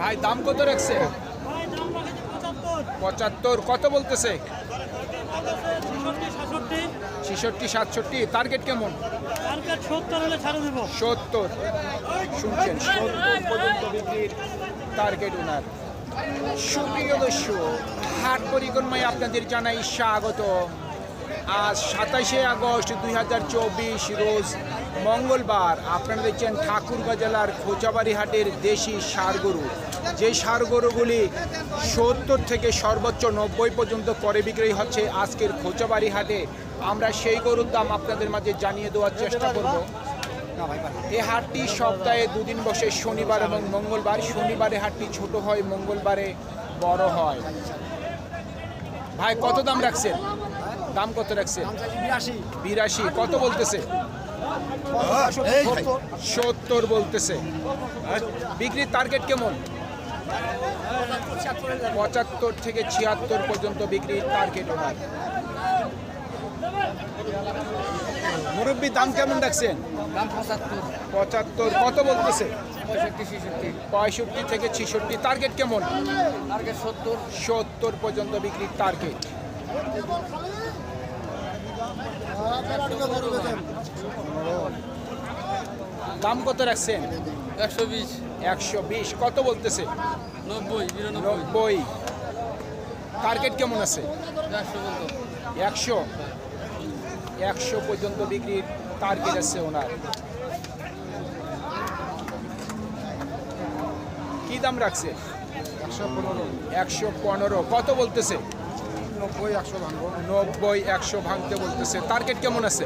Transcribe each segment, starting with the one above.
ভাই, দাম কত রাখছে? পঁচাত্তর। কত বলতেছে? ছেষট্টি, সাতষট্টি। টার্গেট কেমন? সত্তর। শুনছেন, সত্তর পর্যন্ত বিক্রির টার্গেট ওনার সুপ্রিয় দর্শক, হাট পরিক্রমায় আপনাদের জানাই স্বাগত আজ সাতাশে আগস্ট দুই হাজার চব্বিশ রোজ মঙ্গলবার আপনারা দেখছেন ঠাকুরগাঁ জেলার খোঁচাবাড়ি হাটের দেশি গরু যে গরুগুলি সত্তর থেকে সর্বোচ্চ নব্বই পর্যন্ত করে বিক্রি হচ্ছে আজকের খোঁচাবাড়ি হাটে আমরা সেই গরুর দাম আপনাদের মাঝে জানিয়ে দেওয়ার চেষ্টা করব। এই হাটটি সপ্তাহে দুদিন বসে শনিবার এবং মঙ্গলবার। শনিবারে হাটটি ছোট হয়, মঙ্গলবারে বড় হয়। ভাই, কত দাম রাখছেন? দাম কত রাখছে? বিরাশি। কত বলতেছে? সত্তর বলতেছে। বিক্রির টার্গেট কেমন? পঁচাত্তর থেকে ছিয়াত্তর পর্যন্ত বিক্রির টার্গেট ওনার। মুরব্বী দাম কেমন রাখছেন? পঁচাত্তর। কত বলতেছে? পঁয়ষট্টি থেকে ছেষট্টি। টার্গেট কেমন? সত্তর। সত্তর পর্যন্ত বিক্রির টার্গেট দাম কত রাখছেন? একশো বিশ। একশো বিশ। কত বলতেছে? নব্বই নব্বই। টার্গেট কেমন আছে? একশো একশো? পর্যন্ত বিক্রির টার্গেট আছে ওনার। কি দাম রাখছে? একশো পনেরো। একশো পনেরো। কত বলতেছে? নব্বই একশো ভাঙবো। নব্বই একশো ভাঙতে বলতেছে। টার্গেট কেমন আছে?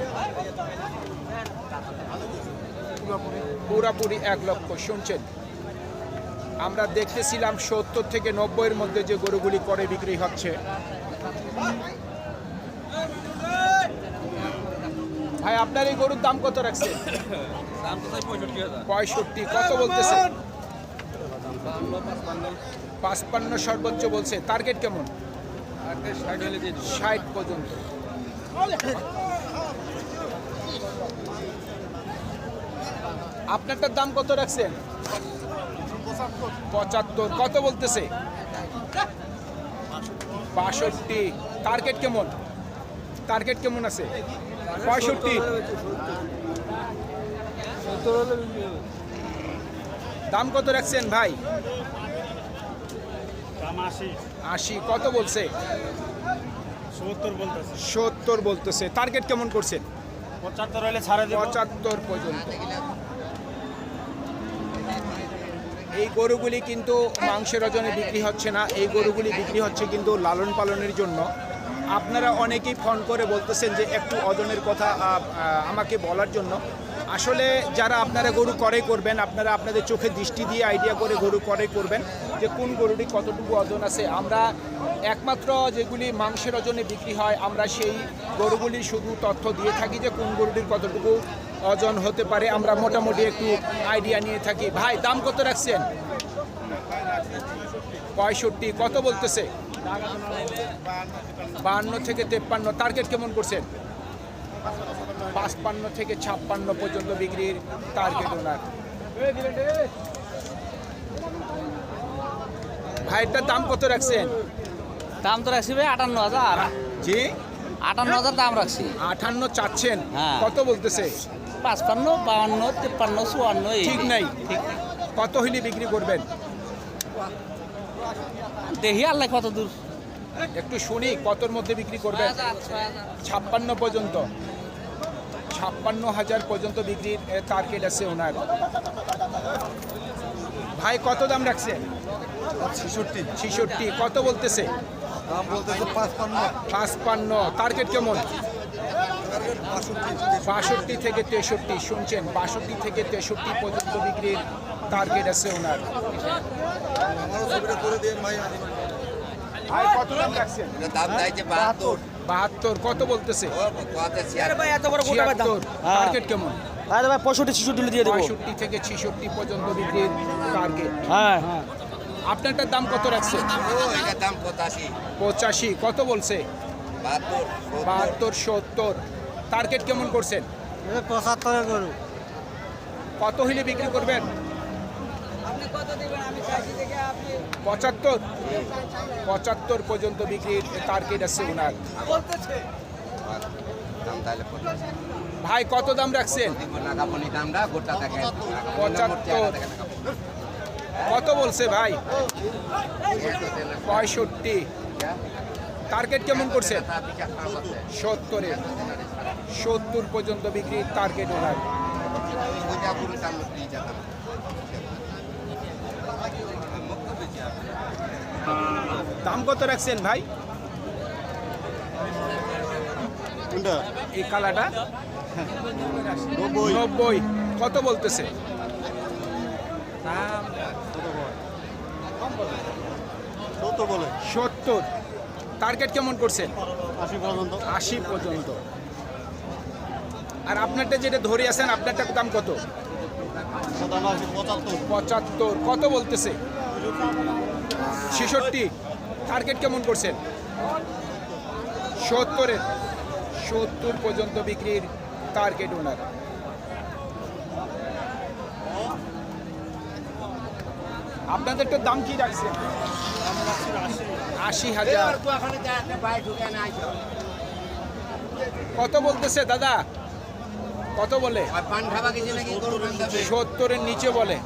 পুরোপুরি এক লক্ষ। শুনছেন? আমরা দেখতেছিলাম সত্তর থেকে নব্বইয়ের মধ্যে যে গরুগুলি করে বিক্রি হচ্ছে। ভাই আপনার এই গরুর দাম কত রাখছে পঁয়ষট্টি। কত বলতেছে? পাঁচপান্ন। সর্বোচ্চ বলছে। টার্গেট কেমন? ষাট পর্যন্ত। আপনারটার দাম কত রাখছেন? পঁচাত্তর। কত বলতেছে? বাষট্টি। টার্গেট কেমন? টার্গেট কেমন আছে? পঁয়ষট্টি। দাম কত রাখছেন ভাই? আশি। কত বলছে? সত্তর বলতেছে। টার্গেট কেমন করছেন পঁচাত্তর হলে ছাড়ে পঁচাত্তর পর্যন্ত। এই গরুগুলি কিন্তু মাংসের ওজনে বিক্রি হচ্ছে না। এই গরুগুলি বিক্রি হচ্ছে কিন্তু লালন পালনের জন্য। আপনারা অনেকেই ফোন করে বলতেছেন যে একটু ওজনের কথা আমাকে বলার জন্য। আসলে যারা আপনারা গরু করে করবেন, আপনারা আপনাদের চোখে দৃষ্টি দিয়ে আইডিয়া করে গরু করে করবেন যে কোন গরুটি কতটুকু ওজন আছে। আমরা একমাত্র যেগুলি মাংসের ওজনে বিক্রি হয়, আমরা সেই গরুগুলি শুধু তথ্য দিয়ে থাকি যে কোন গরুটির কতটুকু ওজন হতে পারে। আমরা মোটামুটি একটু আইডিয়া নিয়ে থাকি। ভাই, দাম কত রাখছেন? পঁয়ষট্টি, কত বলতেছে? বান্ন থেকে তেপ্পান্ন। টার্গেট কেমন করছেন? পাঁচপান্ন থেকে ছাপ্পান্ন পর্যন্ত বিক্রির টার্গেট ওনার। ভাইটার দাম কত রাখছেন? দাম তো রাখছি ভাই আটান্ন হাজার। জি? আটান্ন হাজার দাম রাখছি। আটান্ন চাচ্ছেন? হ্যাঁ। কত বলতেছে? পাঁচপান্ন বাউন্ন তিপ্পান্ন চুয়ান্ন ঠিক নাই। ঠিক কত হইলে বিক্রি করবেন? দেখি আল্লাহ কত দূর। একটু শুনি কতর মধ্যে বিক্রি করবেন? ছাপ্পান্ন পর্যন্ত। ছাপ্পান্ন হাজার পর্যন্ত বিক্রির টার্গেট আছে ওনার। ভাই কত দাম রাখছে? ছেষট্টি। ছিষট্টি কত বলতেছে? দাম বলতেছে পাঁচপান্ন। পাঁচপান্ন টার্গেট কেমন? বাষট্টি থেকে তেষট্টি শুনছেন? বাষট্টি থেকে তেষট্টি পর্যন্ত বিক্রির টার্গেট আছে ওনার। ভাই। ভাই কত দাম রাখছেন? দাম চাইছে বাহাত্তর। বাহাত্তর কত বলতেছে? ভাই এত বড় ছিয়াত্তর টার্গেট কেমন? ভাই ভাই পঁয়ষট্টি ছিষট্টি দিয়ে দেবো। পঁয়ষট্টি থেকে ছিষট্টি পর্যন্ত বিক্রির টার্গেট হ্যাঁ হ্যাঁ। আপনারটার দাম কত রাখছে? দাম পঁচাশি। কত বলছে? বাহাত্তর সত্তর। টার্গেট কেমন করছেন? গরু কত হইলে বিক্রি করবেন? পঁচাত্তর। পঁচাত্তর পর্যন্ত বিক্রির টার্গেট আছে ওনার। ভাই, কত দাম রাখছেন? পঁচাত্তর। কত বলছে ভাই? পঁয়ষট্টি। টার্গেট কেমন করছেন সত্তরে। সত্তর পর্যন্ত বিক্রির টার্গেট ওনার। দাম কত রাখছেন ভাই? এই কালাটা নব্বই। কত বলতেছে? সত্তর টার্গেট কেমন করছেন? আশি পর্যন্ত। আশি পর্যন্ত। আর আপনারটা যেটা ধরে আছেন আপনারটা দাম কত? পঁচাত্তর। পঁচাত্তর। কত বলতেছে? ছেষট্টি। টার্গেট কেমন করছেন? সত্তরের সত্তর পর্যন্ত বিক্রির টার্গেট ওনার আপনাদের তো দাম কি রাখছেন আশি হাজার। কত বলতেছে দাদা? কত বলে? সত্তরের নিচে বলে।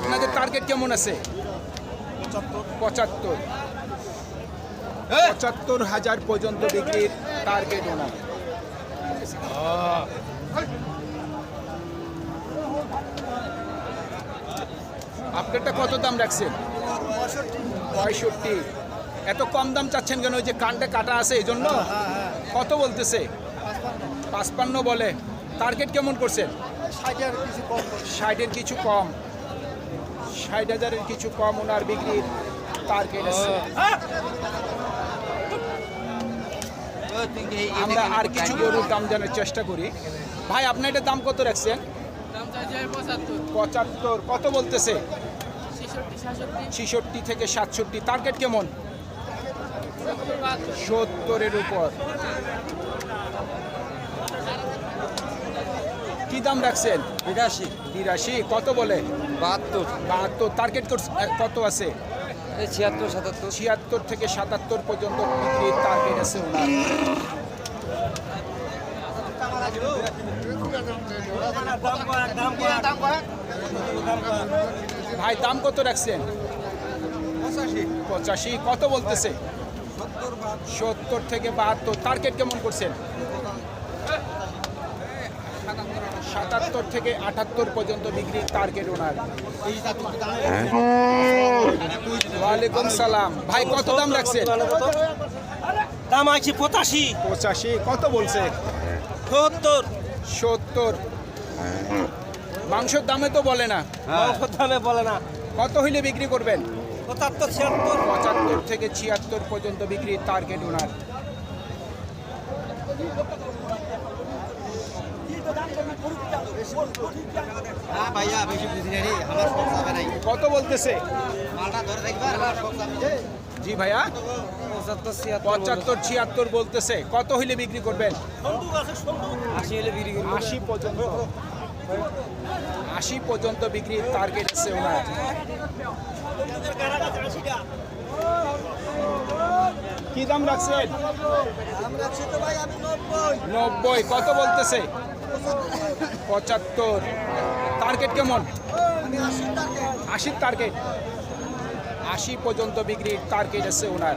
আপনাদের টার্গেট কেমন আছে? পঁচাত্তর। পঁচাত্তর হাজার পর্যন্ত বিক্রির টার্গেট ওনার। আপনারটা কত দাম রাখছেন? পঁয়ষট্টি। এত কম দাম চাচ্ছেন কেন? ওই যে কানটা কাটা আছে এই জন্য? কত বলতেছে? পাঁচপান্ন বলে। টার্গেট কেমন করছেন? ষাটের কিছু কম ষাট হাজারের কিছু কম ওনার বিক্রির টার্গেট আছে। আমরা আর কিছু গরুর দাম জানার চেষ্টা করি। ভাই আপনার এটার দাম কত রাখছেন? পঁচাত্তর। কত বলতেছে? ছিষট্টি থেকে সাতষট্টি। টার্গেট কেমন? সত্তরের উপর। কি দাম রাখছেন? বিরাশি। বিরাশি। কত বলে? বাহাত্তর। বাহাত্তর। টার্গেট কত আছে? ছিয়াত্তর সাতাত্তর। ছিয়াত্তর থেকে সাতাত্তর পর্যন্ত বিক্রির টার্গেট আছে ওনার। ভাই দাম কত রাখছেন? পঁচাশি। কত বলতেছে? সত্তর থেকে বাহাত্তর। টার্গেট কেমন করছেন? সাতাত্তর থেকে আটাত্তর পর্যন্ত বিক্রির টার্গেট ওনার ওয়ালাইকুম সালাম। ভাই কত দাম রাখছেন দাম আছে পঁচাশি। পঁচাশি কত বলছে? সত্তর। সত্তর। মাংসের দামে তো বলে না। দামে বলে না। কত হইলে বিক্রি করবেন? পঁচাত্তর ছিয়াত্তর। পঁচাত্তর থেকে ছিয়াত্তর পর্যন্ত বিক্রির টার্গেট ওনার হ্যাঁ ভাইয়া বেশি বুঝি না রে আমার সব যাবে নাই। কত বলতেছে? মালটা ধরে দেখবা আমার সব যাবে জি ভাইয়া। পঁচাত্তর ছিয়াত্তর পঁচাত্তর ছিয়াত্তর বলতেছে। কত হইলে বিক্রি করবেন? আশি হলে বিক্রি করব। আশি পর্যন্ত। আশি পর্যন্ত বিক্রির টার্গেট আছে ওনার। কি দাম রাখছেন? নব্বই। কত বলতেছে? পঁচাত্তর। টার্গেট কেমন? আশির টার্গেট আশি পর্যন্ত বিক্রির টার্গেট আছে ওনার।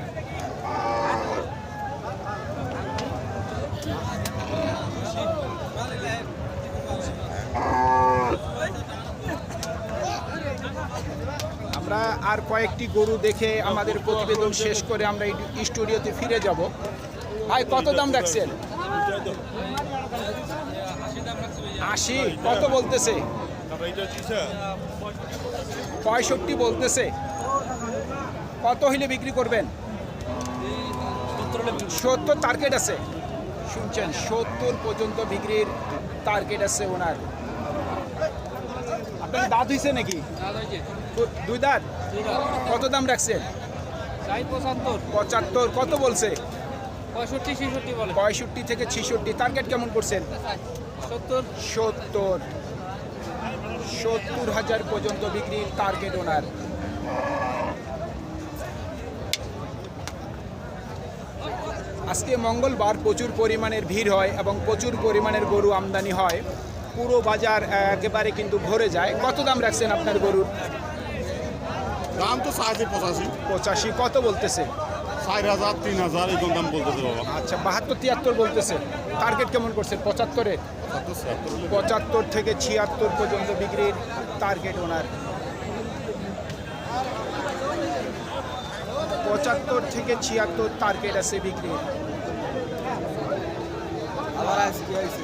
আমরা আর কয়েকটি গরু দেখে আমাদের প্রতিবেদন শেষ করে আমরা স্টুডিওতে ফিরে যাব। ভাই, কত দাম রাখছেন? আশি কত বলতেছে? পঁয়ষট্টি বলতেছে। কত হইলে বিক্রি করবেন? সত্তর টার্গেট আছে। শুনছেন সত্তর পর্যন্ত বিক্রির টার্গেট আছে ওনার। আপনার দাঁত হয়েছে নাকি? দুই দাঁত? কত দাম রাখছেন? পঁচাত্তর কত বলছে? পঁয়ষট্টি ছেষট্টি বলে। পঁয়ষট্টি থেকে ছিষট্টি টার্গেট কেমন করছেন? সত্তর? সত্তর। সত্তর হাজার পর্যন্ত বিক্রির টার্গেট ওনার আজকে মঙ্গলবার প্রচুর পরিমাণের ভিড় হয় এবং প্রচুর পরিমাণের গরু আমদানি হয়। পুরো বাজার একেবারে কিন্তু ভরে যায়। কত দাম রাখছেন আপনার গরুর? দাম তো চাইছে পঁচাশি। পঁচাশি। কত বলতেছে? আচ্ছা বাহাত্তর, তিয়াত্তর বলতেছে। টার্গেট কেমন করছেন পঁচাত্তরে পঁচাত্তর থেকে ছিয়াত্তর পর্যন্ত বিক্রির টার্গেট ওনার। পঁচাত্তর থেকে ছিয়াত্তর টার্গেট আছে বিক্রির আবার আজকে হয়েছে